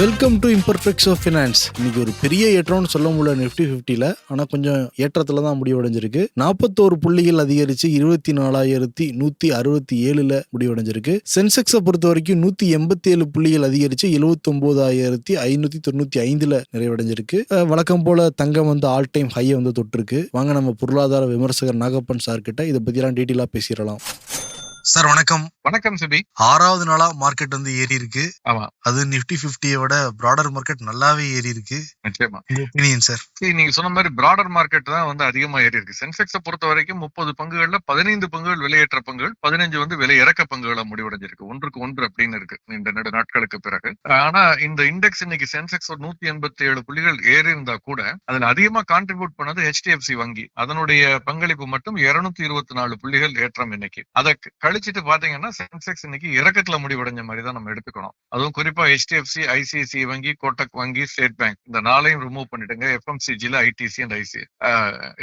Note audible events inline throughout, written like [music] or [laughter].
welcome to imperfects of finance இன்னைக்கு ஒரு பெரிய ஏற்றம்னு சொல்ல முடியல நிஃப்டி ஃபிஃப்டியில் ஆனால் கொஞ்சம் ஏற்றத்தில் தான் முடிவடைஞ்சிருக்கு. நாற்பத்தோரு புள்ளிகள் அதிகரித்து இருபத்தி நாலாயிரத்தி நூற்றி அறுபத்தி ஏழில் முடிவடைஞ்சிருக்கு. சென்செக்ஸை பொறுத்த வரைக்கும் நூற்றி எண்பத்தி ஏழு புள்ளிகள் அதிகரித்து எழுபத்தொம்போதாயிரத்தி ஐநூற்றி தொண்ணூற்றி ஐந்தில் நிறைவடைஞ்சிருக்கு. வழக்கம் போல் தங்கம் வந்து ஆல் டைம் ஹையை வந்து தொட்டிருக்கு. வாங்க நம்ம பொருளாதார விமர்சகர் நாகப்பன் சார் கிட்ட இதை பற்றிலாம் டீட்டெயிலாக பேசிடலாம். சார் வணக்கம். வணக்கம் சிபி. ஆறாவது நாளா மார்க்கெட் வந்து ஏறி இருக்கு ஆமா. அது நிஃப்டி ஃபிஃப்டியை விட ப்ராடர் மார்க்கெட் நல்லாவே ஏறி இருக்கு நிச்சயமா ஒப்பீனியன் சரி நீங்க சொன்ன மாதிரி பிராடர் மார்க்கெட் தான் வந்து அதிகமா ஏறி இருக்கு சென்செக்ஸை பொறுத்த வரைக்கும் முப்பது பங்குகள்ல பதினைந்து பங்குகள் விலையேற்ற பங்குகள் பதினஞ்சு வந்து விலை இறக்க பங்குகளா முடிவடைஞ்சிருக்கு. ஒன்றுக்கு ஒன்று அப்படின்னு இருக்கு. இந்த நெடு நாட்களுக்கு பிறகு. ஆனா இந்த இண்டெக்ஸ் இன்னைக்கு சென்செக்ஸ் ஒரு நூத்தி எண்பத்தி ஏழு புள்ளிகள் ஏறி இருந்தா கூட அதுல அதிகமா கான்ட்ரிபியூட் பண்ணது ஹெச்டிஎஃப்சி வங்கி. அதனுடைய பங்களிப்பு மட்டும் இருநூத்தி இருபத்தி நாலு புள்ளிகள் ஏற்றம் இன்னைக்கு. அதை கழிச்சிட்டு பாத்தீங்கன்னா சென்செக்ஸ் இன்னைக்கு இறக்கத்துல முடிவடைஞ்ச மாதிரி தான் நம்ம எடுத்துக்கணும். அதுவும் குறிப்பா ஹெச்டிஎஃப்சி ஐசிசி வங்கி கோட்டக் வங்கி ஸ்டேட் பேங்க் இந்த நாளையும் ரிமூவ் பண்ணிட்டுங்க எஃப்எம்சிஜில ஐடிசி அண்ட் ஐசி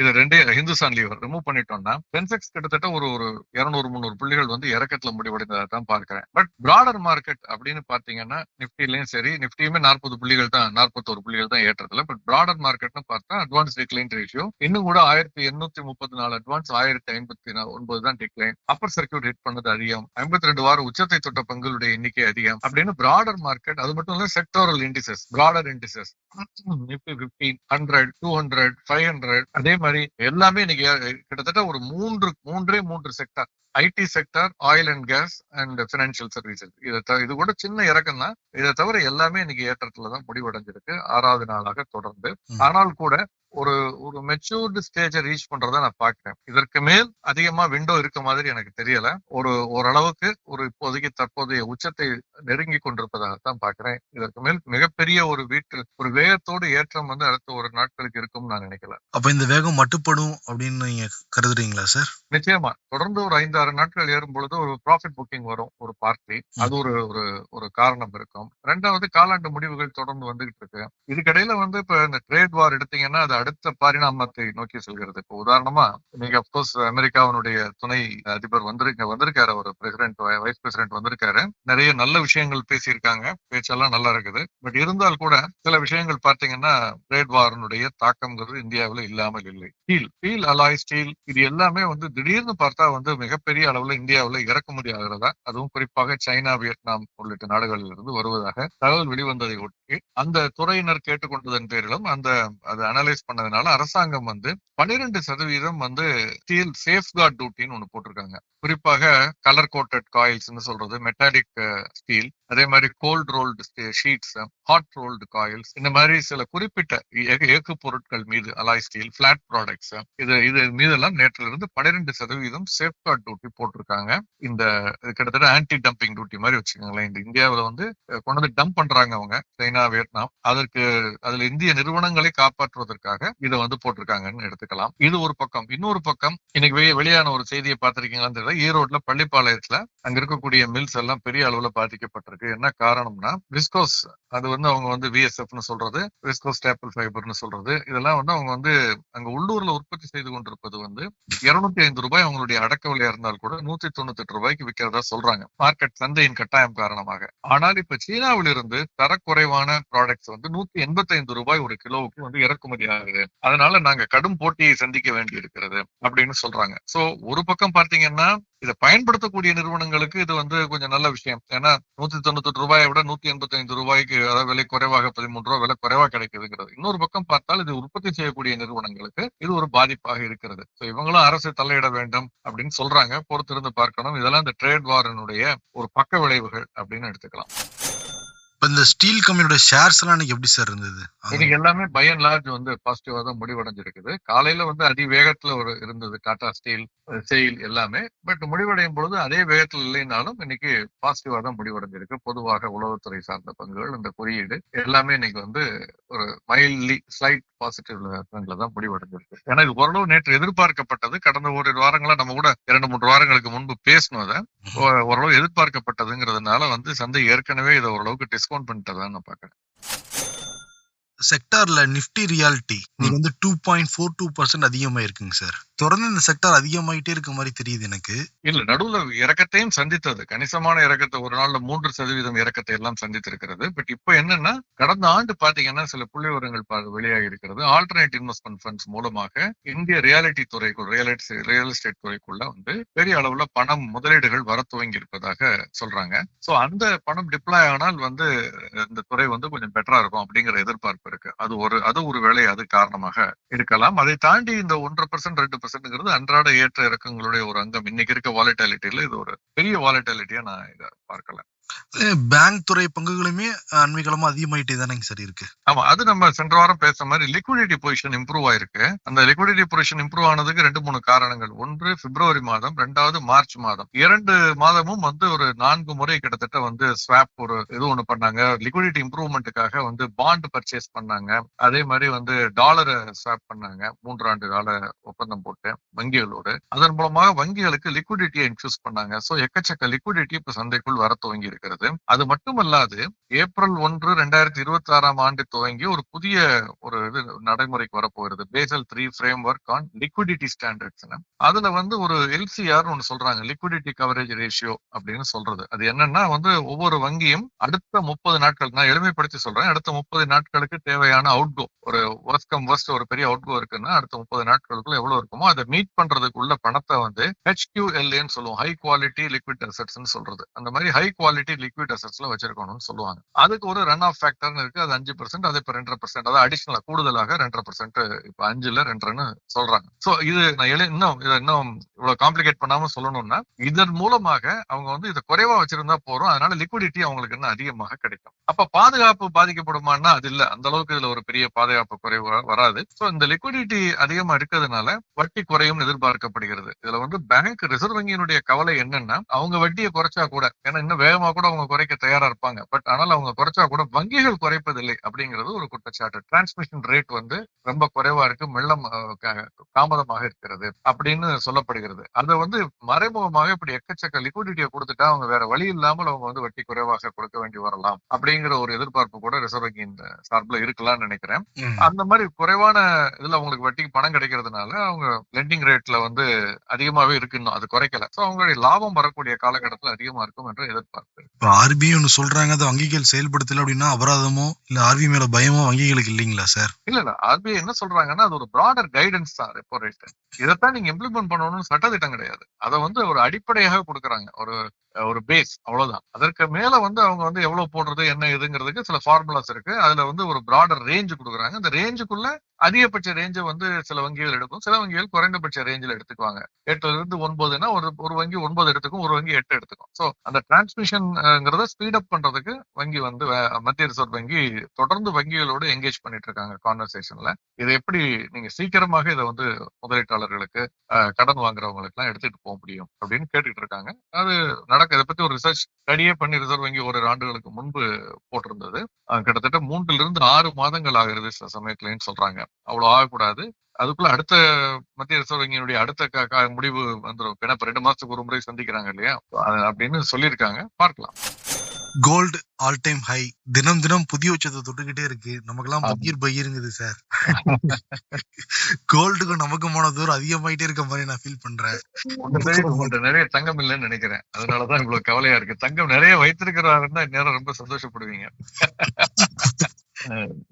இது ரெண்டே ஹிந்துஸ்தான் லீவர் ரிமூவ் பண்ணிட்டோம்னா சென்செக்ஸ் கிட்டத்தட்ட ஒரு ஒரு இருநூறு முந்நூறு புள்ளிகள் வந்து இறக்கத்துல முடிவடைந்ததா தான் பார்க்கிறேன். பட் பிராடர் மார்க்கெட் அப்படின்னு பாத்தீங்கன்னா நிப்டிலையும் சரி நிப்டியுமே நாற்பது புள்ளிகள் தான் நாற்பத்தோரு புள்ளிகள் தான் ஏற்றதுல பட் பிராடர் மார்க்கெட்னு பார்த்தா அட்வான்ஸ் டிக்ளைன் ரேஷியோ இன்னும் கூட ஆயிரத்தி எண்ணூத்தி முப்பத்தி நாலு அட்வான்ஸ் ஆயிரத்தி ஐம்பத்தி ஒன்பது தான் டிக்ளைன் அப்பர் சர்க்கியூட் ஹிட் பண்ணது அதிகம். ஐம்பத்தி ரெண்டு வாரம் உச்சத்தை தொட்ட பங்குகளுடைய எண்ணிக்கை அதிகம். அப்படின்னு பிராடர் மார்க்கெட் அது மட்டும் இல்ல sectoral indices broader indices Nifty fifteen hundred two hundred five hundred அதே மாதிரி எல்லாமே இன்னைக்கு கிட்டத்தட்ட ஒரு மூன்று மூன்றே மூன்று sector IT sector oil and gas and financial services இதை இது கூட சின்ன இறக்கம் தான் இதை தவிர எல்லாமே இன்னைக்கு ஏற்றத்துல தான் முடிவடைஞ்சிருக்கு. ஆறாவது நாளாக தொடர்ந்து. ஆனால் கூட ஒரு ஒரு மெச்சூர்டு ஸ்டேஜை ரீச் பண்றதை நான் பார்க்கிறேன். இதற்கு மேல் அதிகமா விண்டோ இருக்க மாதிரி எனக்கு தெரியல. ஒரு ஓரளவுக்கு ஒரு இப்போதைக்கு தற்போதைய உச்சத்தை நெருங்கி கொண்டிருப்பதாகத்தான் பார்க்கிறேன். இதற்கு மேல் மிகப்பெரிய ஒரு வீட்டு ஒரு வேகத்தோடு ஏற்றம் வந்து அடுத்த ஒரு நாட்களுக்கு இருக்கும்னு நான் நினைக்கல. அப்ப இந்த வேகம் மட்டுப்படும் அப்படின்னு நீங்க கருதுறீங்களா சார்? நிச்சயமா. தொடர்ந்து ஒரு ஐந்து ஆறு நாட்கள் ஏறும் பொழுது ஒரு ப்ராஃபிட் புக்கிங் வரும் ஒரு பார்ட்டி அது ஒரு ஒரு ஒரு காரணம் இருக்கும். ரெண்டாவது காலாண்டு முடிவுகள் தொடர்ந்து வந்துகிட்டு இருக்கு. இதுக்கிடையில வந்து இப்ப இந்த ட்ரேட் வார் எடுத்தீங்கன்னா அது அடுத்த பரிணாமத்தை நோக்கி செல்கிறது. இப்போ உதாரணமா நீங்க அப்கோர்ஸ் அமெரிக்காவினுடைய துணை அதிபர் வந்திருக்க வந்திருக்காரு. ஒரு பிரசிடென்ட் வைஸ் பிரசிடென்ட் வந்திருக்காரு. நிறைய நல்ல விஷயங்கள் பேசியிருக்காங்க. பேச்செல்லாம் நல்லா இருக்குது. பட் இருந்தால் கூட சில விஷயங்கள் பார்த்தீங்கன்னா ட்ரேட் வாரனுடைய தாக்கம்ங்கிறது இந்தியாவில் இல்லாமல் இல்லை. ஸ்டீல் ஸ்டீல் அலாய் ஸ்டீல் இது எல்லாமே வந்து திடீர்னு பார்த்தா வந்து மிகப்பெரிய அளவுல இந்தியாவில் இறக்குமதி ஆகிறதா அதுவும் குறிப்பாக சைனா வியட்நாம் உள்ளிட்ட நாடுகளில் இருந்து வருவதாக தகவல் வெளிவந்ததை ஒட்டி அந்த துறையினர் கேட்டுக்கொண்டதன் பேரிலும் அந்த அதை அனலைஸ் பண்ணதுனால அரசாங்கம் வந்து பன்னிரெண்டு சதவீதம் வந்து ஸ்டீல் சேஃப்கார்ட் டியூட்டின்னு ஒண்ணு போட்டிருக்காங்க. குறிப்பாக கலர் கோட்டட் காயில்ஸ்னு சொல்றது மெட்டாலிக் ஸ்டீல் அதே மாதிரி cold rolled sheets hot rolled coils இந்த மாதிரி சில குறிப்பிட்ட இயக்கு பொருட்கள் மீது அலாய் ஸ்டீல் பிளாட் ப்ராடக்ட்ஸ் இது இது மீதெல்லாம் நேற்றிலிருந்து இருந்து பன்னிரெண்டு சதவீதம் சேஃப்கார்ட் டியூட்டி போட்டிருக்காங்க. இந்த இது கிட்டத்தட்ட ஆன்டி டம்பிங் டியூட்டி மாதிரி வச்சுக்கோங்களேன். இந்த இந்தியாவில் வந்து கொண்டு வந்து டம்ப் பண்றாங்க அவங்க. China Vietnam. அதற்கு அதுல இந்திய நிறுவனங்களை காப்பாற்றுவதற்காக இதை வந்து போட்டிருக்காங்கன்னு எடுத்துக்கலாம். இது ஒரு பக்கம். இன்னொரு பக்கம் இன்னைக்கு வெளியே வெளியான ஒரு செய்தியை பார்த்திருக்கீங்களான்னு தெரியல. ஈரோட்ல பள்ளிப்பாளையத்துல அங்க இருக்கக்கூடிய மில்ஸ் எல்லாம் பெரிய அளவுல பாதிக்கப்பட்டிருக்கு. என்ன காரணம்னா விஸ்கோஸ் அது வந்து அவங்க வந்து விஎஸ்எஃப்னு சொல்றது விஸ்கோஸ் ஸ்டேப்பிள் ஃபைபர்னு சொல்றது. இதெல்லாம் வந்து அவங்க வந்து அங்க உள்ளூர்ல உற்பத்தி செய்து கொண்டிருப்பது வந்து இருநூத்தி ஐந்து ரூபாய் அவங்களுடைய அடக்க விலையா இருந்தால் கூட நூத்தி தொண்ணூத்தி எட்டு ரூபாய்க்கு விற்கிறதா சொல்றாங்க. மார்க்கெட் சந்தையின் கட்டாயம் காரணமாக. ஆனால் இப்ப சீனாவில் இருந்து தரக்குறைவான ப்ராடக்ட்ஸ் வந்து நூத்தி எண்பத்தி ஐந்து ரூபாய் ஒரு கிலோவுக்கு வந்து இறக்குமதி ஆகுது. அதனால நாங்க கடும் போட்டியை சந்திக்க வேண்டி இருக்கிறது அப்படின்னு சொல்றாங்க. சோ ஒரு பக்கம் பார்த்தீங்கன்னா இதை பயன்படுத்தக்கூடிய நிறுவனங்களுக்கு இது வந்து கொஞ்சம் நல்ல விஷயம். ஏன்னா நூத்தி தொண்ணூத்தி எட்டு ரூபாயை விட நூத்தி எண்பத்தி ஐந்து ரூபாய்க்கு அதாவது விலை குறைவாக பதிமூன்று ரூபாய் விலை குறைவாக கிடைக்குதுங்கிறது. இன்னொரு பக்கம் பார்த்தால் இது உற்பத்தி செய்யக்கூடிய நிறுவனங்களுக்கு இது ஒரு பாதிப்பாக இருக்கிறது. இவங்களும் அரசு தலையிட வேண்டும் அப்படின்னு சொல்றாங்க. பொறுத்திருந்து பார்க்கணும். இதெல்லாம் இந்த ட்ரேட் வாரனுடைய ஒரு பக்க விளைவுகள் அப்படின்னு எடுத்துக்கலாம். இப்ப இந்த ஸ்டீல் கம்பெனியோட ஷேர்ஸ் எல்லாம் இன்னைக்கு எப்படி சார் இருந்தது? இன்னைக்கு எல்லாமே பை அண்ட் லார்ஜ் வந்து பாசிட்டிவா தான் முடிவடைஞ்சிருக்குது. காலையில வந்து அதி வேகத்துல ஒரு இருந்தது டாடா ஸ்டீல் செயில் எல்லாமே. பட் முடிவடையும் பொழுது அதே வேகத்துல இல்லைனாலும் இன்னைக்கு பாசிட்டிவா தான் முடிவடைஞ்சிருக்கு. பொதுவாக உளவுத்துறை சார்ந்த பங்குகள் இந்த குறியீடு எல்லாமே இன்னைக்கு வந்து ஒரு மைல்ட்லி ஸ்லைட் பாசிட்டிவ் ட்ரெண்ட்ல தான் முடிவடைஞ்சிருக்கு. ஏன்னா இது ஓரளவு நேற்று எதிர்பார்க்கப்பட்டது. கடந்த ஓரிரு வாரங்களா நம்ம கூட இரண்டு மூன்று வாரங்களுக்கு முன்பு பேசணும் அதை. ஓரளவு எதிர்பார்க்கப்பட்டதுங்கிறதுனால வந்து சந்தை ஏற்கனவே இதை ஓரளவுக்கு டிஸ்கவுண்ட் பண்ணிட்டதா நான் பாக்குறேன் செக்டார்ல நிஃப்டி ரியாலிட்டி நீங்க வந்து two point four two percent அதிகமா இருக்குங்க சார் தொடர்ந்து இந்த செக்டார் அதிகமாயிட்டே இருக்க மாதிரி தெரியுது எனக்கு. இல்ல நடுவுல இறக்கத்தையும் சந்தித்தது. கணிசமான இறக்கத்தை ஒரு நாள்ல மூன்று சதவீதம் இறக்கத்தை எல்லாம் சந்தித்திருக்கிறது. பட் இப்ப என்னன்னா கடந்த ஆண்டு பாத்தீங்கன்னா சில புள்ளி விவரங்கள் வெளியாகி இருக்கிறது ஆல்டர்னேட் இன்வெஸ்ட்மெண்ட் ஃபண்ட்ஸ் மூலமாக இந்திய ரியாலிட்டி துறைக்குள் ரியல் ரியல் எஸ்டேட் துறைக்குள்ள வந்து பெரிய அளவுல பணம் முதலீடுகள் வர துவங்கி இருப்பதாக சொல்றாங்க. சோ அந்த பணம் டிப்ளாய் ஆனால் வந்து இந்த துறை வந்து கொஞ்சம் பெட்டரா இருக்கும் அப்படிங்கிற எதிர்பார்ப்பு இருக்கு. அது ஒரு அது ஒரு வேலை அது காரணமாக இருக்கலாம். அதை தாண்டி இந்த ஒன்றரை பர்சன்ட் ரெண்டு பர்சன்ட்ங்கிறது அன்றாட ஏற்ற இறக்கங்களுடைய ஒரு அங்கம். இன்னைக்கு இருக்க வாலட்டாலிட்டியில இது ஒரு பெரிய வாலட்டாலிட்டியா நான் இதை பார்க்கல. பேங்க் துறை பங்குகளுமே அண்மைகளமா அதிகமாயிட்டே தானேங்க சார் இருக்கு. ஆமா அது நம்ம சென்ற வாரம் பேசுற மாதிரி லிக்விடிட்டி பொசிஷன் இம்ப்ரூவ் ஆயிருக்கு. அந்த லிக்விடிட்டி பொசிஷன் இம்ப்ரூவ் ஆனதுக்கு ரெண்டு மூணு காரணங்கள். ஒன்று பிப்ரவரி மாதம் ரெண்டாவது மார்ச் மாதம். இரண்டு மாதமும் வந்து ஒரு நான்கு முறை கிட்டத்தட்ட வந்து ஸ்வாப் ஒரு இது ஒண்ணு பண்ணாங்க. லிக்விடிட்டி இம்ப்ரூவ்மெண்ட்டுக்காக வந்து பாண்ட் பர்ச்சேஸ் பண்ணாங்க. அதே மாதிரி வந்து டாலரை ஸ்வாப் பண்ணாங்க. மூன்றாண்டு கால ஒப்பந்தம் போட்டு வங்கிகளோடு. அதன் மூலமாக வங்கிகளுக்கு லிக்விடிட்டியை இன்ஃபியூஸ் பண்ணாங்க. சோ எக்கச்சக்க லிக்விடிட்டி இப்ப சந்தைக்குள் வர துவங்கி இருக்கிறது. அது மட்டுமல்லாது ஏப்ரல் ஒன்று ரெண்டாயிரத்தி இருபத்தி ஆறாம் ஆண்டு துவங்கி ஒரு புதிய ஒரு இது நடைமுறைக்கு வரப்போகிறது. Basel three framework on liquidity standards அதுல வந்து ஒரு எல்சிஆர் ஒன்று சொல்றாங்க. லிக்விடிட்டி கவரேஜ் ரேஷியோ அப்படின்னு சொல்றது. அது என்னன்னா வந்து ஒவ்வொரு வங்கியும் அடுத்த முப்பது நாட்கள் நான் எளிமைப்படுத்தி சொல்றேன். அடுத்த முப்பது நாட்களுக்கு தேவையான அவுட்கோ ஒரு ஒர்க் கம் ஒர்ஸ்ட் ஒரு பெரிய அவுட்கோ இருக்குன்னா அடுத்த முப்பது நாட்களுக்குள்ள எவ்வளவு இருக்குமோ அதை மீட் பண்றதுக்குள்ள பணத்தை வந்து ஹெச்கியூஎல்ஏன்னு சொல்லுவோம். ஹை குவாலிட்டி லிக்விட் அசட்ஸ்னு சொல்றது. அந்த மாதிரி ஹை குவாலிட்டி லிக்விட் அசட்ஸ்ல வச்சிருக்கணும்னு சொல்லுவாங்க. அதுக்கு ஒரு ரன் ஆஃப் ஃபேக்டர்னு இருக்கு. அது அஞ்சு பர்சன்ட் அது இப்ப ரெண்டரை பர்சன்ட் அதாவது அடிஷனலா கூடுதலாக ரெண்டரை பர்சன்ட் இப்ப அஞ்சுல ரெண்டரைன்னு சொல்றாங்க. சோ இது நான் எழு இன்னும் இதை இன்னும் இவ்வளவு காம்ப்ளிகேட் பண்ணாம சொல்லணும்னா இதன் மூலமாக அவங்க வந்து இதை குறைவா வச்சிருந்தா போறோம் அதனால லிக்விடிட்டி அவங்களுக்கு இன்னும் அதிகமாக கிடைக்கும். அப்ப பாதுகாப்பு பாதிக்கப்படுமான்னா அது இல்ல. அந்த அளவுக்கு இதுல ஒரு பெரிய பாதுகாப்பு குறைவு வராது. சோ இந்த லிக்விடிட்டி அதிகமா இருக்கிறதுனால வட்டி குறையும் எதிர்பார்க்கப்படுகிறது. இதுல வந்து பேங்க் ரிசர்வ் வங்கியினுடைய கவலை என்னன்னா அவங்க வட்டியை குறைச்சா கூட ஏன்னா இன்னும் வேகமா கூட அவங்க குறைக்க தயாரா இருப்பாங்க. பட் ஆனால் அவங்க குறைச்சா கூட வங்கிகள் குறைப்பதில்லை அப்படிங்கிறது ஒரு குற்றச்சாட்டு. டிரான்ஸ்மிஷன் ரேட் வந்து ரொம்ப குறைவா இருக்கு மெல்லம் தாமதமாக இருக்கிறது அப்படின்னு சொல்லப்படுகிறது. அதை வந்து மறைமுகமாக இப்படி எக்கச்சக்க லிக்விடிட்டியை கொடுத்துட்டா அவங்க வேற வழி இல்லாமல் அவங்க வந்து வட்டி குறைவாக கொடுக்க வேண்டி வரலாம் அப்படிங்கிற ஒரு எதிர்பார்ப்பு கூட ரிசர்வ் வங்கியின் சார்பில் இருக்கலாம்னு நினைக்கிறேன். அந்த மாதிரி குறைவான இதுல அவங்களுக்கு வட்டிக்கு பணம் கிடைக்கிறதுனால அவங்க லெண்டிங் ரேட்ல வந்து அதிகமாவே இருக்கு இன்னும். அது குறைக்கல. சோ அவங்களுடைய லாபம் வரக்கூடிய காலகட்டத்துல அதிகமா இருக்கும் என்று எதிர்பார்ப்பு. ஆர்பிஐ ஒன்று சொல்றாங்க அதை வங்கிகள் செயல்படுத்தல அப்படின்னா அபராதமோ இல்ல ஆர்பி மேல பயமோ வங்கிகளுக்கு இல்லைங்களா சார்? இல்ல இல்ல ஆர்பிஐ என்ன சொல்றாங்கன்னா அது ஒரு ப்ராடர் கைடன்ஸ் தான் ரெப்போ ரேட் இதைத்தான் நீங்க இம்ப்ளிமெண்ட் பண்ணணும்னு சட்டத்திட்டம் கிடையாது. அதை வந்து ஒரு அடிப்படையாக கொடுக்கறாங்க. ஒரு ஒரு பேஸ் அவ்வளவுதான். அதற்கு மேல வந்து அவங்க வந்து எவ்வளவு போடுறது என்ன இதுங்கிறதுக்கு சில ஃபார்முலாஸ் இருக்கு. அதுல வந்து ஒரு ப்ராடர் ரேஞ்ச் கொடுக்குறாங்க. அந்த ரேஞ்சுக்குள்ள அதிகபட்ச ரேஞ்சை வந்து சில வங்கிகள் எடுக்கும். சில வங்கிகள் குறைந்தபட்ச ரேஞ்சில் எடுத்துக்குவாங்க. எட்டுல இருந்து ஒன்பதுன்னா ஒரு ஒரு வங்கி ஒன்பது எடுத்துக்கும் ஒரு வங்கி எட்டு எடுத்துக்கும். ஸோ அந்த டிரான்ஸ்மிஷன்ங்கிறத ஸ்பீட் அப் பண்றதுக்கு வங்கி வந்து மத்திய ரிசர்வ் வங்கி தொடர்ந்து வங்கிகளோடு எங்கேஜ் பண்ணிட்டு இருக்காங்க கான்வர்சேஷன்ல இதை எப்படி நீங்க சீக்கிரமாக இதை வந்து முதலீட்டாளர்களுக்கு கடன் வாங்குறவங்களுக்கு எல்லாம் எடுத்துட்டு போக முடியும் அப்படின்னு கேட்டுட்டு இருக்காங்க அது நடக்க இதை பத்தி ஒரு ரிசர்ச் ஸ்டடியே பண்ணி ரிசர்வ் வங்கி ஒரு ஆண்டுகளுக்கு முன்பு போட்டிருந்தது. கிட்டத்தட்ட மூன்றுல இருந்து ஆறு மாதங்கள் ஆகிறது சில சமயத்துலன்னு சொல்றாங்க. அவ்வளவு ஆகக்கூடாது. அதுக்குள்ள அடுத்த மத்திய ரிசர்வ் வங்கியினுடைய அடுத்த முடிவு வந்துடும் ஏன்னா இப்ப ரெண்டு மாசத்துக்கு ஒரு முறை சந்திக்கிறாங்க இல்லையா? அப்படின்னு சொல்லியிருக்காங்க. பார்க்கலாம். கோல்டு ஆல் டைம் ஹை தினம் தினம் புதிய உச்சத்தை தொட்டுக்கிட்டே இருக்கு. நமக்கெல்லாம் ஆமா. பகீர் பகீருங்குது சார் கோல்டுக்கும் நமக்கு போன தூரம் அதிகமாயிட்டே இருக்க மாதிரி நான் ஃபீல் பண்றேன். நிறைய தங்கம் இல்லைன்னு நினைக்கிறேன். அதனாலதான் இவ்வளவு கவலையா இருக்கு. தங்கம் நிறைய வைத்திருக்கிறாருன்னா இந்நேரம் ரொம்ப சந்தோஷப்படுவீங்க.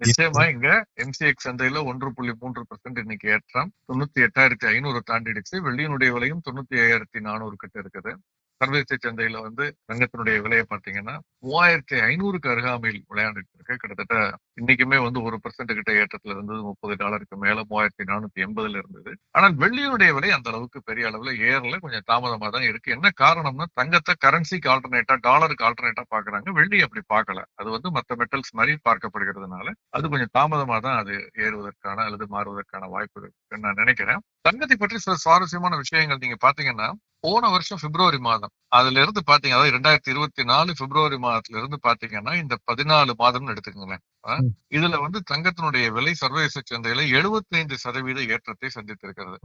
நிச்சயமா இங்க எம்சிஎக்ஸ் சந்தையில ஒன்று புள்ளி மூன்று பர்சன்ட் இன்னைக்கு ஏற்றம். தொண்ணூத்தி எட்டாயிரத்தி ஐநூறு தாண்டிடுச்சு. வெள்ளியினுடைய விலையும் தொண்ணூத்தி ஐயாயிரத்தி நானூறு கிட்ட இருக்குது. சர்வதேச சந்தையில வந்து தங்கத்தினுடைய விலையை பார்த்தீங்கன்னா மூவாயிரத்தி ஐநூறுக்கு அருகாமையில் விளையாண்டுட்டு இருக்கு கிட்டத்தட்ட இன்னைக்குமே வந்து ஒரு பர்சன்ட் கிட்ட ஏற்றத்துல இருந்தது. முப்பது டாலருக்கு மேல மூவாயிரத்தி நானூத்தி எண்பதுல இருந்தது. ஆனால் வெள்ளியினுடைய விலை அந்த அளவுக்கு பெரிய அளவுல ஏறல. கொஞ்சம் தாமதமா தான் இருக்கு. என்ன காரணம்னா தங்கத்தை கரன்சிக்கு ஆல்டர்னேட்டா டாலருக்கு ஆல்டர்னேட்டா பாக்குறாங்க வெள்ளி அப்படி பார்க்கல. அது வந்து மற்ற மெட்டல்ஸ் மாதிரி பார்க்கப்படுகிறதுனால அது கொஞ்சம் தாமதமா தான் அது ஏறுவதற்கான அல்லது மாறுவதற்கான வாய்ப்பு இருக்குன்னு நான் நினைக்கிறேன். தங்கத்தை பற்றி சில சுவாரஸ்யமான விஷயங்கள் நீங்க பாத்தீங்கன்னா போன வருஷம் பிப்ரவரி மாதம் அதுல இருந்து பாத்தீங்க அதாவது ரெண்டாயிரத்தி இருபத்தி நாலு பிப்ரவரி மாதத்துல இருந்து பாத்தீங்கன்னா இந்த பதினாலு மாதம்னு எடுத்துக்கோங்களேன். இதுல வந்து தங்கத்தினுடைய விலை சர்வதேச சந்தையில 75% சதவீத ஏற்றத்தை சந்தித்திருக்கிறது.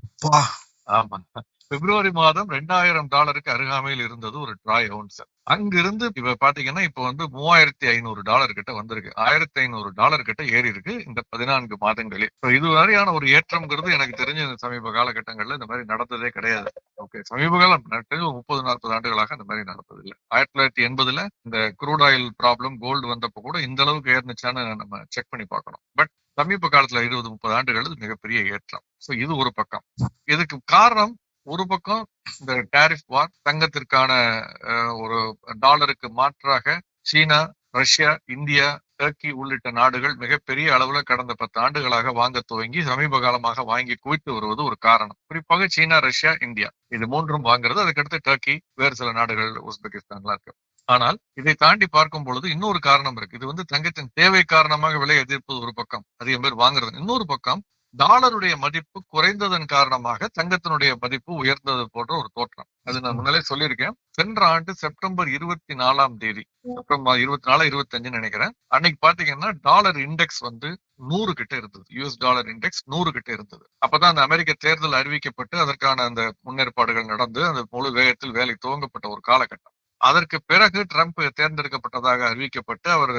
ஆமாங்க ஆமா. பிப்ரவரி மாதம் ரெண்டாயிரம் டாலருக்கு அருகாமையில் இருந்தது ஒரு ட்ராய் அவுன்ஸ் அங்கிருந்து இப்ப பாத்தீங்கன்னா இப்ப வந்து மூவாயிரத்தி ஐநூறு டாலர் கிட்ட வந்திருக்கு. ஆயிரத்தி ஐநூறு டாலர் கிட்ட ஏறி இருக்கு இந்த பதினான்கு மாதங்களில். இது வரையான ஒரு ஏற்றம்ங்கிறது எனக்கு தெரிஞ்ச இந்த சமீப காலகட்டங்கள்ல இந்த மாதிரி நடந்ததே கிடையாது. ஓகே சமீப காலம் முப்பது நாற்பது ஆண்டுகளாக இந்த மாதிரி நடந்தது இல்லை ஆயிரத்தி தொள்ளாயிரத்தி எண்பதுல இந்த குரூட் ஆயில் ப்ராப்ளம் கோல்டு வந்தப்போ கூட இந்த அளவுக்கு ஏறினுச்சான்னு நம்ம செக் பண்ணி பார்க்கணும். பட் சமீப காலத்துல இருபது முப்பது ஆண்டுகள் இது மிகப்பெரிய ஏற்றம். சோ இது ஒரு பக்கம். இதுக்கு காரணம் ஒரு பக்கம் இந்த டாரிஃப் வார் தங்கத்திற்கான ஒரு டாலருக்கு மாற்றாக சீனா ரஷ்யா இந்தியா டர்க்கி உள்ளிட்ட நாடுகள் மிகப்பெரிய அளவுல கடந்த பத்து ஆண்டுகளாக வாங்க துவங்கி சமீப காலமாக வாங்கி குவித்து வருவது ஒரு காரணம். குறிப்பாக சீனா ரஷ்யா இந்தியா. இது மூன்றும் வாங்குறது. அதுக்கடுத்து டர்க்கி வேறு சில நாடுகள் உஸ்பெகிஸ்தான்லாம் இருக்கு. ஆனால் இதை தாண்டி பார்க்கும் பொழுது இன்னொரு காரணம் இருக்கு. இது வந்து தங்கத்தின் தேவை காரணமாக விலை எதிர்ப்பது ஒரு பக்கம் அதிகம் பேர் வாங்குறது. இன்னொரு பக்கம் டாலருடைய மதிப்பு குறைந்ததன் காரணமாக தங்கத்தினுடைய மதிப்பு உயர்ந்தது போன்ற ஒரு தோற்றம். அது நான் முன்னாலே சொல்லியிருக்கேன். சென்ற ஆண்டு செப்டம்பர் இருபத்தி நாலாம் தேதி செப்டம்பர் இருபத்தி நாலு இருபத்தி அஞ்சு நினைக்கிறேன். அன்னைக்கு பாத்தீங்கன்னா டாலர் இண்டெக்ஸ் வந்து நூறு கிட்ட இருந்தது. யூஎஸ் டாலர் இண்டெக்ஸ் நூறு கிட்ட இருந்தது. அப்பதான் அந்த அமெரிக்க தேர்தல் அறிவிக்கப்பட்டு அதற்கான அந்த முன்னேற்பாடுகள் நடந்து அந்த முழு வேகத்தில் வேலை துவங்கப்பட்ட ஒரு காலகட்டம். அதற்கு பிறகு ட்ரம்ப் தேர்ந்தெடுக்கப்பட்டதாக அறிவிக்கப்பட்டு அவர்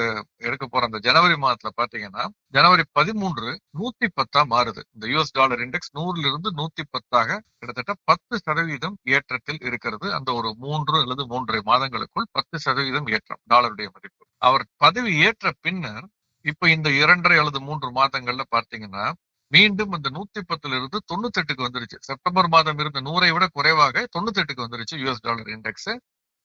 எடுக்க போற அந்த ஜனவரி மாதத்துல பாத்தீங்கன்னா ஜனவரி பதிமூன்று நூத்தி பத்தா மாறுது இந்த யூஎஸ் டாலர் இண்டெக்ஸ் நூறுல இருந்து நூத்தி பத்தாக கிட்டத்தட்ட பத்து சதவீதம் ஏற்றத்தில் இருக்கிறது. அந்த ஒரு மூன்று அல்லது மூன்றரை மாதங்களுக்குள் பத்து சதவீதம் ஏற்றம் டாலருடைய மதிப்பு. அவர் பதவி ஏற்ற பின்னர் இப்ப இந்த இரண்டரை அல்லது மூன்று மாதங்கள்ல பார்த்தீங்கன்னா மீண்டும் அந்த நூத்தி பத்துல இருந்து தொண்ணூத்தி எட்டுக்கு வந்துருச்சு. செப்டம்பர் மாதம் இருந்த நூறை விட குறைவாக தொண்ணூத்தி எட்டுக்கு வந்துருச்சு யூஎஸ் டாலர் இண்டெக்ஸ்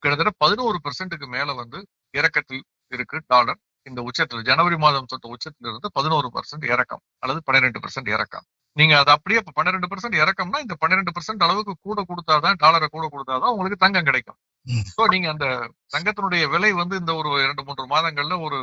கிட்டத்தட்ட பதினோரு பெர்சென்ட்டுக்கு மேல வந்து இறக்கத்தில் இருக்கு டாலர் இந்த உச்சத்தில் ஜனவரி மாதம் தொட்ட உச்சத்துல இருந்து பதினோரு பர்சன்ட் இறக்கம் அல்லது பன்னிரெண்டு பர்சன்ட் இறக்கம். நீங்க அது அப்படியே இப்ப பன்னிரெண்டு பர்சன்ட் இறக்கம்னா இந்த பன்னிரெண்டு பர்சன்ட் அளவுக்கு கூட கொடுத்தாதான் டாலரை கூட கொடுத்தாதான் உங்களுக்கு தங்கம் கிடைக்கும். சோ நீங்க அந்த தங்கத்தினுடைய விலை வந்து இந்த ஒரு இரண்டு மூன்று மாதங்கள்ல ஒரு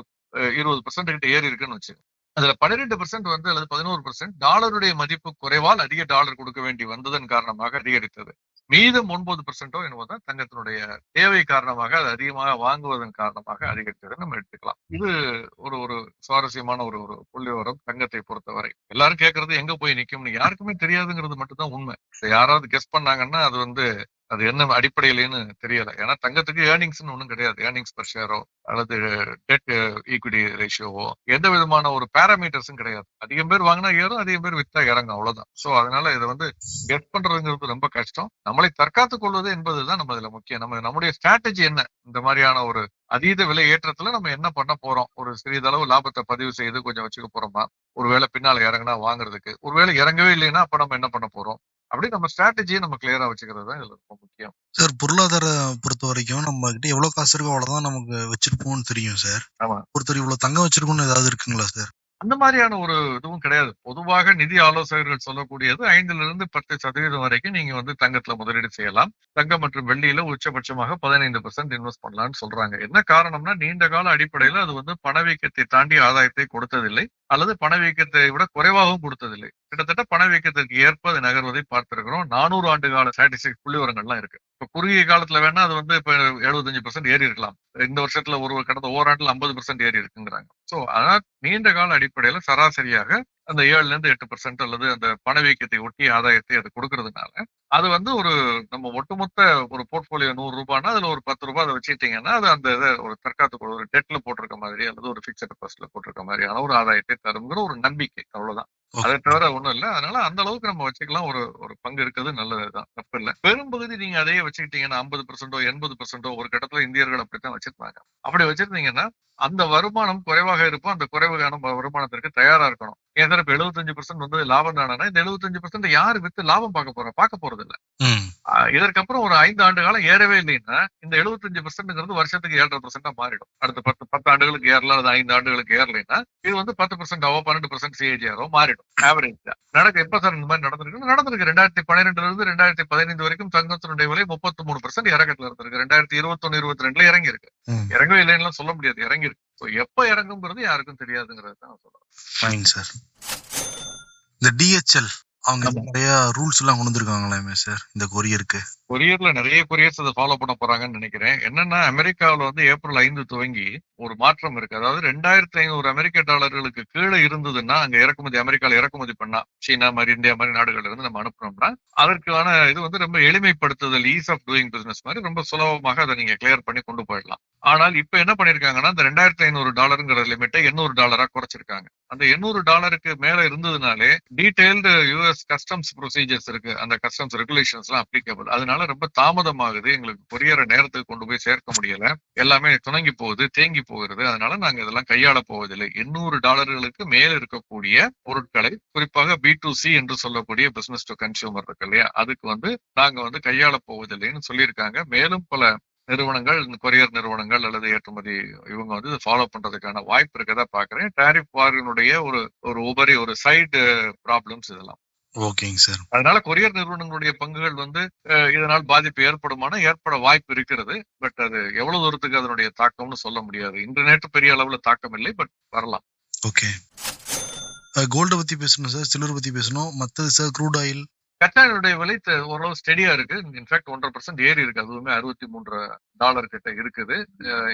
இருபது பர்சன்ட் கிட்ட ஏறி இருக்குன்னு வச்சு அதுல பன்னிரெண்டு பர்சன்ட் வந்து அல்லது பதினோரு பர்சன்ட் டாலருடைய மதிப்பு குறைவால் அதிக டாலர் கொடுக்க வேண்டி வந்ததன் காரணமாக அதிகரித்தது. மீதம் ஒன்பது பர்சன்டோ என்னவோ தான் தங்கத்தினுடைய தேவை காரணமாக அது அதிகமாக வாங்குவதன் காரணமாக அதிகரித்ததை நம்ம எடுத்துக்கலாம். இது ஒரு ஒரு சுவாரஸ்யமான ஒரு ஒரு புள்ளிவரம் தங்கத்தை பொறுத்தவரை. எல்லாரும் கேட்கறது எங்க போய் நிக்கும்னு யாருக்குமே தெரியாதுங்கிறது மட்டும்தான் உண்மை. யாராவது கெஸ் பண்ணாங்கன்னா அது வந்து அது என்ன அடிப்படையிலேன்னு தெரியல. ஏன்னா தங்கத்துக்கு ஏர்னிங்ஸ்னு ஒன்றும் கிடையாது. ஏர்னிங்ஸ் பர் ஷேரோ அல்லது டெட் ஈக்விட்டி ரேஷியோவோ எந்த விதமான ஒரு பேராமீட்டர்ஸும் கிடையாது. அதிகம் பேர் வாங்கினா ஏறும் அதிகம் பேர் வித்தா இறங்கும் அவ்வளவுதான். சோ அதனால இதை வந்து கெட் பண்றதுங்கிறது ரொம்ப கஷ்டம். நம்மளை தற்காத்துக் கொள்வது என்பதுதான் நம்ம இதுல முக்கியம். நம்ம நம்முடைய ஸ்ட்ராட்டஜி என்ன? இந்த மாதிரியான ஒரு அதீத விலை ஏற்றத்துல நம்ம என்ன பண்ண போறோம்? ஒரு சிறிதளவு லாபத்தை பதிவு செய்து கொஞ்சம் வச்சுக்க போறோமா? ஒருவேளை பின்னால் இறங்குனா வாங்குறதுக்கு. ஒருவேளை இறங்கவே இல்லைன்னா அப்ப நம்ம என்ன பண்ண போறோம்? அப்படி நம்ம ஸ்ட்ராட்டஜியை நம்ம கிளியரா வச்சுக்கிறது தான் இதுல ரொம்ப முக்கியம். சார் பொருளாதார பொறுத்த வரைக்கும் நம்ம கிட்ட எவ்வளவு காசு இருக்கோ அவ்வளவுதான் நமக்கு வச்சிருப்போம்னு தெரியும் சார் ஆமா. ஒருத்தர் இவ்வளவு தங்கம் வச்சிருக்கோம்னு ஏதாவது இருக்குங்களா சார் அந்த மாதிரியான ஒரு இதுவும் கிடையாது. பொதுவாக நிதி ஆலோசகர்கள் சொல்லக்கூடியது ஐந்துல இருந்து பத்து சதவீதம் வரைக்கும் நீங்க வந்து தங்கத்துல முதலீடு செய்யலாம். தங்கம் மற்றும் வெள்ளியில உச்சபட்சமாக பதினைந்து பர்சன்ட் இன்வெஸ்ட் பண்ணலாம்னு சொல்றாங்க. என்ன காரணம்னா நீண்ட கால அடிப்படையில அது வந்து பணவீக்கத்தை தாண்டி ஆதாயத்தை கொடுத்ததில்லை. அல்லது பணவீக்கத்தை விட குறைவாகவும் கொடுத்ததில்லை. கிட்டத்தட்ட பணவீக்கத்திற்கு ஏற்ப அது நகர்வதை பார்த்திருக்கிறோம். நானூறு ஆண்டு கால ஸ்டாட்டிஸ்டிக் புள்ளி விவரங்கள்லாம் இருக்கு. இப்ப குறுகிய காலத்துல வேணா அது வந்து இப்ப எழுபத்தஞ்சு பெர்சென்ட் ஏறி இருக்கலாம். இந்த வருஷத்துல ஒரு கடந்த ஓராண்டுல ஐம்பது பர்சன்ட் ஏறி இருக்குங்கிறாங்க. சோ அதனால் நீண்ட கால அடிப்படையில சராசரியாக அந்த ஏழுல இருந்து எட்டு பர்சன்ட் அல்லது அந்த பணவீக்கத்தை ஒட்டிய ஆதாயத்தை அது கொடுக்கறதுனால அது வந்து ஒரு நம்ம ஒட்டுமொத்த ஒரு போர்ட்போலியோ நூறு ரூபாய்னா அதுல ஒரு பத்து ரூபாய் அதை வச்சுட்டீங்கன்னா அது அந்த இதை ஒரு தற்காத்து ஒரு டெட்ல போட்டிருக்க மாதிரி அல்லது ஒரு பிக்சட் டெபாசிட்ல போட்டிருக்க மாதிரியான ஒரு ஆதாயத்தை தருங்கிற ஒரு நம்பிக்கை அவ்வளவுதான். அதை தவிர ஒண்ணும் இல்ல. அதனால அந்த அளவுக்கு நம்ம வச்சுக்கலாம். ஒரு ஒரு பங்கு இருக்கிறது நல்லதுதான். தப்பு இல்ல. பெரும்பகுதி நீங்க அதையே வச்சுக்கிட்டீங்கன்னா ஐம்பது பர்சன்டோ எண்பது பர்சன்டோ ஒரு கட்டத்துல இந்தியர்கள் அப்படித்தான் வச்சிருப்பாங்க. அப்படி வச்சிருந்தீங்கன்னா அந்த வருமானம் குறைவாக இருக்கும். அந்த குறைவான வருமானத்திற்கு தயாரா இருக்கணும். ஏன் சார் இப்ப எழுபத்தஞ்சு பர்சன்ட் வந்து லாபம் தானா. இந்த எழுபத்தஞ்சு பர்சன்ட் யாரு வித்து லாபம் பார்க்க போறா? பார்க்க போறது இல்ல. இதற்கப்புறம் ஒரு ஐந்து ஆண்டு காலம் ஏறவே இல்லைன்னா இந்த எழுபத்தஞ்சு பர்சன்ட்ங்கிறது வருஷத்துக்கு ஏழரை பர்சன்டா மாறிடும். அடுத்த பத்து பத்து ஆண்டுகளுக்கு ஏறல அல்லது ஐந்து ஆண்டுகளுக்கு ஏறலைன்னா இது வந்து பத்து பர்சன்ட் ஆவோ பன்னெண்டு பர்சன்ட் சிஏஜிஆரோ மாறிடும் ஆவரேஜ் நடக்க எப்ப சார் இந்த மாதிரி நடந்திருக்கு நடந்திருக்கு. ரெண்டாயிரத்தி பன்னிரெண்டுல இருந்து ரெண்டாயிரத்தி பதினைந்து வரைக்கும் தங்கத்தினுடைய விலை முப்பத்தி மூணு பர்சன்ட் இறக்கத்துல இருந்திருக்கு. ரெண்டாயிரத்தி இருபத்தொன்னு இருபத்தி ரெண்டுல இறங்கி இருக்கு இறங்கவே இல்லைன்னு சொல்ல முடியாது. இறங்கி இருக்கு So எப்ப இறங்குங்கிறது யாருக்கும் தெரியாதுங்கிறது தான் சொல்றேன். ஃபைன் சார் இந்த டிஹெச்எல் அவங்க. நிறைய ரூல்ஸ் எல்லாம் கொண்டு வந்திருக்காங்களாமே சார் இந்த கொரியருக்கு கொரியர்ல நிறைய கொரியர்ஸ் அதை ஃபாலோ பண்ண போறாங்கன்னு நினைக்கிறேன். என்னன்னா அமெரிக்காவில் வந்து ஏப்ரல் ஐந்து துவங்கி ஒரு மாற்றம் இருக்கு. அதாவது ரெண்டாயிரத்தி ஐநூறு அமெரிக்க டாலர்களுக்கு கீழே இருந்ததுன்னா அங்க இறக்குமதி அமெரிக்காவில் இறக்குமதி பண்ணா சீனா மாதிரி இந்தியா மாதிரி நாடுகள்ல இருந்து நம்ம அனுப்புனோம்னா அதற்கான இது வந்து ரொம்ப எளிமைப்படுத்துதல் ஈஸ் ஆஃப் டூயிங் பிசினஸ் மாதிரி ரொம்ப சுலபமாக அதை நீங்க கிளியர் பண்ணி கொண்டு போயிடலாம். ஆனால் இப்ப என்ன பண்ணிருக்காங்கன்னா இந்த ரெண்டாயிரத்தி ஐநூறு டாலருங்கிற லிமிட்டை எண்ணூறு டாலரா குறைச்சிருக்காங்க. அந்த எண்ணூறு டாலருக்கு மேல இருந்ததுனாலே டீடைல்டு யூஎஸ் கஸ்டம்ஸ் ப்ரொசீஜர்ஸ் இருக்கு. அந்த கஸ்டம்ஸ் ரெகுலேஷன்ஸ் எல்லாம் அப்ளிகபிள் அதனால ரொம்ப தாமதமாகுது. எங்களுக்கு கொரியரை நேரத்துக்கு கொண்டு போய் சேர்க்க முடியல. எல்லாமே துணங்கி போகுது தேங்கி போகிறது. அதனால நாங்க இதெல்லாம் கையாள போவதில்லை. எண்ணூறு டாலர்களுக்கு மேல் இருக்கக்கூடிய பொருட்களை குறிப்பாக பி டு சி என்று சொல்லக்கூடிய பிசினஸ் டு கன்சியூமர் இருக்கு இல்லையா? அதுக்கு வந்து நாங்க வந்து கையாள போவதில்லைன்னு சொல்லியிருக்காங்க. மேலும் பல நிறுவனங்கள் இந்த கொரியர் நிறுவனங்கள் அல்லது ஏற்றுமதி இவங்க வந்து இதை ஃபாலோ பண்றதுக்கான வாய்ப்பு இருக்கதா பாக்குறேன். டேரிஃப் வாரினுடைய ஒரு ஒரு உபரி ஒரு சைடு ப்ராப்ளம்ஸ் இதெல்லாம். ஓகேங்க சார். அதனால கொரியர் நிறுவனங்களுடைய பங்குகள் வந்து இதனால் பாதிப்பு ஏற்படுமானா ஏற்பட வாய்ப்பு இருக்கிறது. பட் அது எவ்வளவு தூரத்துக்கு அதனுடைய தாக்கம்னு சொல்ல முடியாது. இன்று நேற்று பெரிய அளவுல தாக்கம் இல்லை பட் வரலாம். ஓகே. கோல்டை பத்தி பேசணும் சார் சில்வர் பத்தி பேசணும். மற்றது சார் க்ரூட் ஆயில் கச்சா எண்ணெயுடைய விலை ஓரளவு ஸ்டெடியா இருக்கு. இன்ஃபேக்ட் ஒன்றரை பர்சன்ட் ஏறி இருக்கு. அதுவுமே அறுபத்தி மூன்று டாலர் கிட்ட இருக்குது.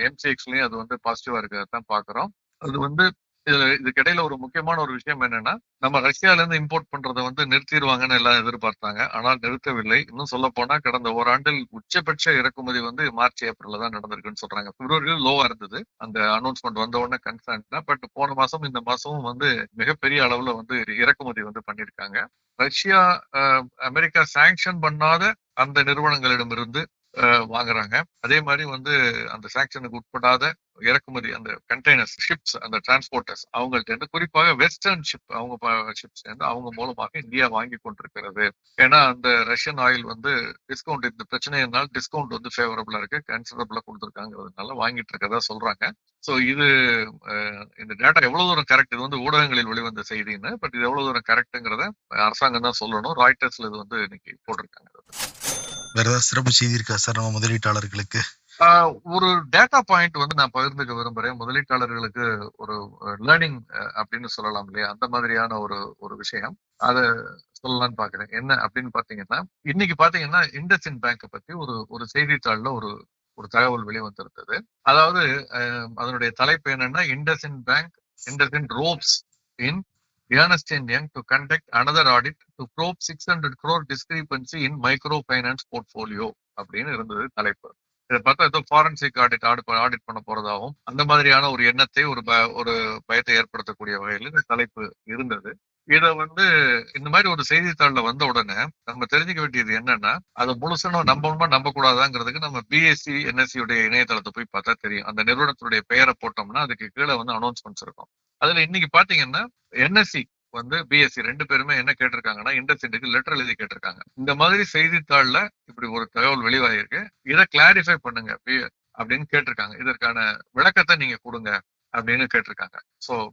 எம்சிஎக்ஸ்லயும் அது வந்து பாசிட்டிவா இருக்கிறதான் பாக்குறோம் அது வந்து இதுல இதுக்கு இடையில ஒரு முக்கியமான ஒரு விஷயம் என்னன்னா நம்ம ரஷ்யால இருந்து இம்போர்ட் பண்றதை வந்து நிறுத்திடுவாங்கன்னு எல்லாம் எதிர்பார்த்தாங்க. ஆனால் நிறுத்தவில்லை. இன்னும் சொல்ல போனா கடந்த ஓராண்டில் உச்சபட்ச இறக்குமதி வந்து மார்ச் ஏப்ரல்ல தான் நடந்திருக்குன்னு சொல்றாங்க. பிப்ரவரியில் லோவா இருந்தது. அந்த அனௌன்ஸ்மெண்ட் வந்த உடனே கன்சர்ன் தான். பட் போன மாசம் இந்த மாசமும் வந்து மிகப்பெரிய அளவுல வந்து இறக்குமதி வந்து பண்ணிருக்காங்க ரஷ்யா அமெரிக்கா சாங்ஷன் பண்ணாத அந்த நிறுவனங்களிடமிருந்து இருந்து வாங்குறாங்க. அதே மாதிரி வந்து அந்த சாங்ஷனுக்கு உட்படாத இறக்குமதி அந்த கண்டெய்னர்ஸ் ஷிப்ஸ் அந்த டிரான்ஸ்போர்ட்டர்ஸ் அவங்கள்ட்ட இருந்து குறிப்பாக வெஸ்டர்ன் ஷிப் அவங்க ஷிப்ஸ் இருந்து அவங்க மூலமாக இந்தியா வாங்கி கொண்டிருக்கிறது. ஏன்னா அந்த ரஷ்யன் ஆயில் வந்து டிஸ்கவுண்ட் இந்த பிரச்சனையினால் டிஸ்கவுண்ட் வந்து ஃபேவரபிளா இருக்கு. கன்சிடரபிளா கொடுத்துருக்காங்கிறதுனால வாங்கிட்டு இருக்கதா சொல்றாங்க. சோ இது இந்த டேட்டா எவ்வளவு தூரம் கரெக்ட் இது வந்து ஊடகங்களில் வெளிவந்த செய்தின்னு பட் இது எவ்வளவு தூரம் கரெக்ட்ங்கிறத அரசாங்கம் தான் சொல்லணும். ராய்டர்ஸ்ல இது வந்து இன்னைக்கு போட்டிருக்காங்க. வேற ஏதாவது சிறப்பு செய்தி இருக்கா சார் நம்ம முதலீட்டாளர்களுக்கு? ஆஹ் ஒரு டேட்டா பாயிண்ட் வந்து நான் பகிர்ந்துக்க விரும்புறேன். முதலீட்டாளர்களுக்கு ஒரு லேர்னிங் அப்படின்னு சொல்லலாம் இல்லையா? அந்த மாதிரியான ஒரு ஒரு விஷயம். அதை சொல்லலாம்னு பாக்குறேன். என்ன அப்படின்னு பாத்தீங்கன்னா இன்னைக்கு பாத்தீங்கன்னா இண்டஸ்இன் பேங்கை பத்தி ஒரு ஒரு செய்தித்தாள்ல ஒரு ஒரு தகவல் வெளிவந்திருந்தது. அதாவது ஆஹ் அதனுடைய தலைப்பு என்னன்னா IndusInd bank IndusInd ropes in Ernst to Young to conduct another audit to probe 600 crore discrepancy in microfinance portfolio அப்படின்னு இருந்தது தலைப்பு. இதை பார்த்தா ஏதோ ஃபாரன்சிக் ஆடிட் ஆடிட் ஆடிட் பண்ண போறதாகவும் அந்த மாதிரியான ஒரு எண்ணத்தை ஒரு ப- ஒரு பயத்தை ஏற்படுத்தக்கூடிய வகையில் இந்த தலைப்பு இருந்தது. இதை வந்து இந்த மாதிரி ஒரு செய்தித்தாள்ல வந்த உடனே நம்ம தெரிஞ்சுக்க வேண்டியது என்னன்னா அதை முழுசனும் நம்பணுமா நம்ப கூடாதாங்கிறதுக்கு நம்ம பிஎஸ்சி என்எஸ்சி உடைய இணையதளத்தை போய் பார்த்தா தெரியும். அந்த நிறுவனத்துடைய பெயரை போட்டோம்னா அதுக்கு கீழே வந்து அனௌன்ஸ்மெண்ட்ஸ் இருக்கும். அதுல இன்னைக்கு பாத்தீங்கன்னா என்எஸ்சி வந்து பிஎஸ்சி ரெண்டு பேருமே என்ன கேட்டிருக்காங்கன்னா இண்டஸ்ட்ரிக்கு லெட்டர் எழுதி கேட்டிருக்காங்க. இந்த மாதிரி செய்தித்தாள்ல இப்படி ஒரு தகவல் வெளிவாகிருக்கு இதை கிளாரிஃபை பண்ணுங்க பி- அப்படின்னு கேட்டிருக்காங்க. இதற்கான விளக்கத்தை நீங்க கொடுங்க அப்படின்னு கேட்டிருக்காங்க. சோ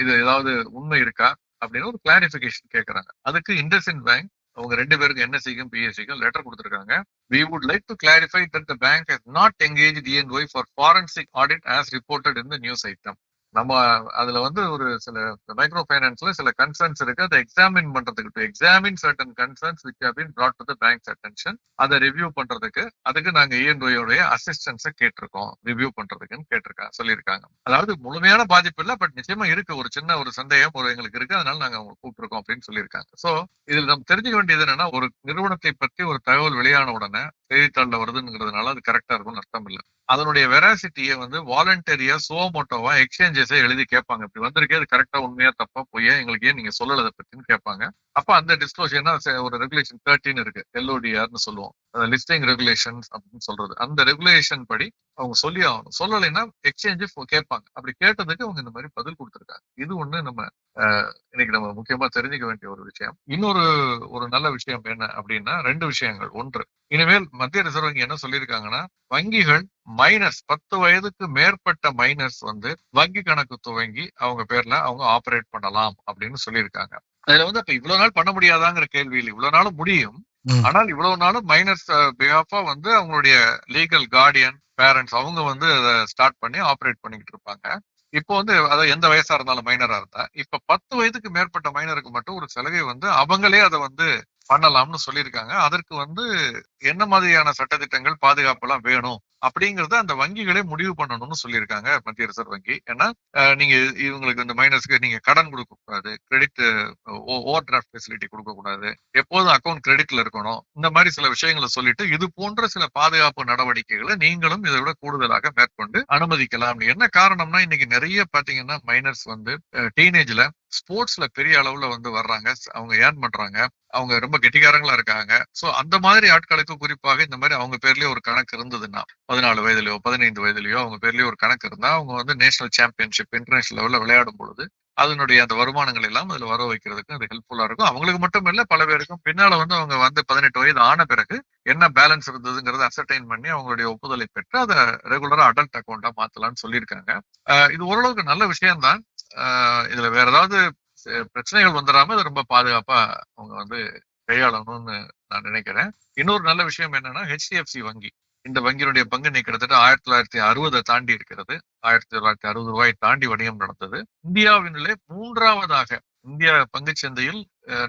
இது ஏதாவது உண்மை இருக்கா அப்படின்னு ஒரு கிளாரிபிகேஷன் கேட்கறாங்க. அதுக்கு இண்டஸ்இன் பேங்க் அவங்க ரெண்டு பேருக்கு என்எஸ்சிக்கும் பிஎஸ்சிக்கும் லெட்டர் கொடுத்திருக்காங்க. We would like to clarify that the bank has not engage டிஎன்ஒய் for forensic audit as reported in the news item நம்ம அதுல வந்து ஒரு சில மைக்ரோ ஃபைனான்ஸ்ல சில கன்சர்ன்ஸ் இருக்கு. அதை எக்ஸாமின் பண்றதுக்கு to examine certain concerns which have been brought to the bank's அதை ரிவ்யூ பண்றதுக்கு அதுக்கு நாங்க இஎன்ஓயோடைய அசிஸ்டன்ஸை கேட்டிருக்கோம். ரிவ்யூ பண்றதுக்குன்னு கேட்டிருக்காங்க சொல்லியிருக்காங்க. அதாவது முழுமையான பாதிப்பு இல்லை பட் நிச்சயமா இருக்கு. ஒரு சின்ன ஒரு சந்தேகம் ஒரு எங்களுக்கு இருக்கு அதனால நாங்க அவங்க கூப்பிட்டுருக்கோம் அப்படின்னு சொல்லியிருக்காங்க. சோ இதுல நம்ம தெரிஞ்சுக்க வேண்டியது என்னன்னா ஒரு நிறுவனத்தை பற்றி ஒரு தகவல் வெளியான உடனே செய்தித்தாள்ல வருதுங்கிறதுனால அது கரெக்டா இருக்கும்னு அர்த்தம் இல்லை. அதனுடைய வெராசிட்டியை வந்து வாலண்டரியா சுவமோட்டோவா எக்ஸ்சேஞ்சஸே எழுதி கேட்பாங்க. இப்படி வந்திருக்கே அது கரெக்டா உண்மையா தப்பா பொய்யா எங்களுக்கு ஏன் நீங்க சொல்லல பத்தின்னு கேட்பாங்க. அப்ப அந்த டிஸ்க்ளோஷர்னா ஒரு ரெகுலேஷன் தேர்ட்டின் இருக்கு. எல்ஓடிஆர்னு சொல்லுவோம். லிஸ்டிங் ரெகுலேஷன்ஸ் அப்படின்னு சொல்றது. அந்த ரெகுலேஷன் படி அவங்க சொல்லி ஆகணும். சொல்லலைன்னா எக்ஸ்சேஞ்சு கேட்பாங்க. அப்படி கேட்டதுக்கு அவங்க இந்த மாதிரி பதில் கொடுத்துருக்காங்க. இது ஒண்ணு நம்ம அஹ், இன்னைக்கு நம்ம முக்கியமா தெரிஞ்சுக்க வேண்டிய ஒரு விஷயம். இன்னொரு ஒரு நல்ல விஷயம் என்ன அப்படின்னா ரெண்டு விஷயங்கள். ஒன்று இனிமேல் மத்திய ரிசர்வ் வங்கி என்ன சொல்லியிருக்காங்கன்னா வங்கிகள் மைனஸ் பத்து வயதுக்கு மேற்பட்ட மைனஸ் வந்து வங்கி கணக்கு துவங்கி அவங்க பேர்ல அவங்க ஆபரேட் பண்ணலாம் அப்படின்னு சொல்லியிருக்காங்க. அதுல வந்து அப்ப இவ்வளவு நாள் பண்ண முடியாதாங்கிற கேள்வி இல்லை இவ்வளவு நாளும் முடியும். ஆனால் இவ்வளவு நாளும் மைனஸ் பிஹாஃபா வந்து அவங்களுடைய லீகல் கார்டியன் பேரண்ட்ஸ் அவங்க வந்து அதை ஸ்டார்ட் பண்ணி ஆபரேட் பண்ணிக்கிட்டு இருப்பாங்க. இப்போ வந்து அதாவது எந்த வயசா இருந்தாலும் மைனரா இருந்தா இப்ப பத்து வயதுக்கு மேற்பட்ட மைனருக்கு மட்டும் ஒரு சலுகை வந்து அவங்களே அதை வந்து பண்ணலாம்னு சொல்லியிருக்காங்க. அதற்கு வந்து என்ன மாதிரியான சட்டத்திட்டங்கள் பாதுகாப்பு எல்லாம் வேணும் அப்படிங்கறத அந்த வங்கிகளே முடிவு பண்ணணும்னு சொல்லியிருக்காங்க மத்திய ரிசர்வ் வங்கி. ஏன்னா நீங்க இவங்களுக்கு இந்த மைனஸ்க்கு நீங்க கடன் கொடுக்க கூடாது கிரெடிட் ஓவர் டிராஃப்ட் ஃபெசிலிட்டி கொடுக்க கூடாது எப்போதும் அக்கௌண்ட் கிரெடிட்ல இருக்கணும் இந்த மாதிரி சில விஷயங்களை சொல்லிட்டு இது போன்ற சில பாதுகாப்பு நடவடிக்கைகளை நீங்களும் இதை விட கூடுதலாக மேற்கொண்டு அனுமதிக்கலாம். என்ன காரணம்னா இன்னைக்கு நிறைய பாத்தீங்கன்னா மைனர்ஸ் வந்து டீனேஜ்ல ஸ்போர்ட்ஸ்ல பெரிய அளவுல வந்து வர்றாங்க. அவங்க ஏர்ன் பண்றாங்க. அவங்க ரொம்ப கெட்டிக்காரங்களா இருக்காங்க. சோ அந்த மாதிரி ஆட்களுக்கு குறிப்பாக இந்த மாதிரி அவங்க பேர்லயே ஒரு கணக்கு இருந்ததுன்னா பதினாலு வயதுலயோ பதினைந்து வயதுலயோ அவங்க பேர்லயே ஒரு கணக்கு இருந்தா அவங்க வந்து நேஷனல் சாம்பியன்ஷிப் இன்டர்நேஷனல் லெவல்ல விளையாடும் பொழுது அதனுடைய அந்த வருமானங்கள் எல்லாம் அதுல வர வைக்கிறதுக்கு அது ஹெல்ப்ஃபுல்லா இருக்கும். அவங்களுக்கு மட்டும் இல்ல பல பேருக்கும். பின்னால வந்து அவங்க வந்து பதினெட்டு வயது ஆன பிறகு என்ன பேலன்ஸ் இருந்ததுங்கிறத அசர்டைன் பண்ணி அவங்களுடைய ஒப்புதலை பெற்று அதை ரெகுலரா அடல்ட் அக்கௌண்டா மாத்தலாம்னு சொல்லியிருக்காங்க. இது ஓரளவுக்கு நல்ல விஷயம்தான். இதுல வேற ஏதாவது பிரச்சனைகள் வந்துடாம இது ரொம்ப பாதுகாப்பா அவங்க வந்து கையாளணும்னு நான் நினைக்கிறேன். இன்னொரு நல்ல விஷயம் என்னன்னா ஹெச்டிஎஃப்சி வங்கி. இந்த வங்கியினுடைய பங்கு கிட்டத்தட்ட ஆயிரத்தி தொள்ளாயிரத்தி அறுபதை தாண்டி இருக்கிறது. ஆயிரத்தி தொள்ளாயிரத்தி அறுபது ரூபாய் தாண்டி வணிகம் நடந்தது. இந்தியாவினிலே மூன்றாவதாக இந்தியா பங்குச் சந்தையில்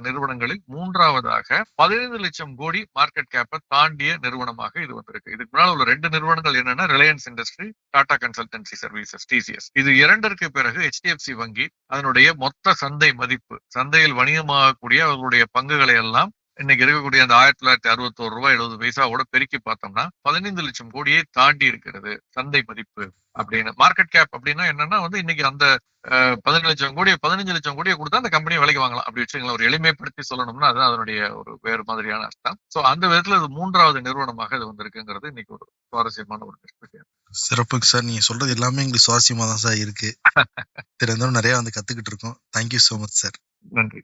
நிறுவனங்களில் மூன்றாவதாக பதினைந்து லட்சம் கோடி மார்க்கெட் கேப்பை தாண்டிய நிறுவனமாக இது வந்திருக்கு. இதுக்கு முன்னால் உள்ள ரெண்டு நிறுவனங்கள் என்னன்னா Reliance industry Tata consultancy services TCS இது இரண்டிற்கு பிறகு ஹெச்டிஎஃப்சி வங்கி அதனுடைய மொத்த சந்தை மதிப்பு சந்தையில் வணிகமாகக்கூடிய அவர்களுடைய பங்குகளை எல்லாம் இன்னைக்கு இருக்கக்கூடிய அந்த ஆயிரத்தி தொள்ளாயிரத்தி அறுபத்தோரு ரூபாய் எழுபது பைசாவோட பெருக்கி பார்த்தோம்னா பதினைந்து லட்சம் கோடியை தாண்டி இருக்கிறது சந்தை மதிப்பு அப்படின்னு. மார்க்கெட் கேப் அப்படின்னா என்னன்னா வந்து இன்னைக்கு அந்த பதினஞ்சு லட்சம் கோடியை பதினஞ்சு லட்சம் கோடியை கொடுத்தா அந்த கம்பெனியை விலைக்கு வாங்கலாம். அப்படி வச்சுங்களேன் ஒரு எளிமைப்படுத்தி சொல்லணும்னா அது அதனுடைய ஒரு வேறு மாதிரியான அர்த்தம். சோ அந்த விதத்துல இது மூன்றாவது நிறுவனமாக இது வந்திருக்குங்கிறது இன்னைக்கு ஒரு சுவாரஸ்யமான ஒரு சிறப்புங்க சார். நீங்க சொல்றது எல்லாமே எங்களுக்கு சுவாரஸ்யமா தான் சார் இருக்கு. [laughs] தெரிந்தவரும் நிறைய வந்து கத்துக்கிட்டு இருக்கோம். Thank you so much sir நன்றி.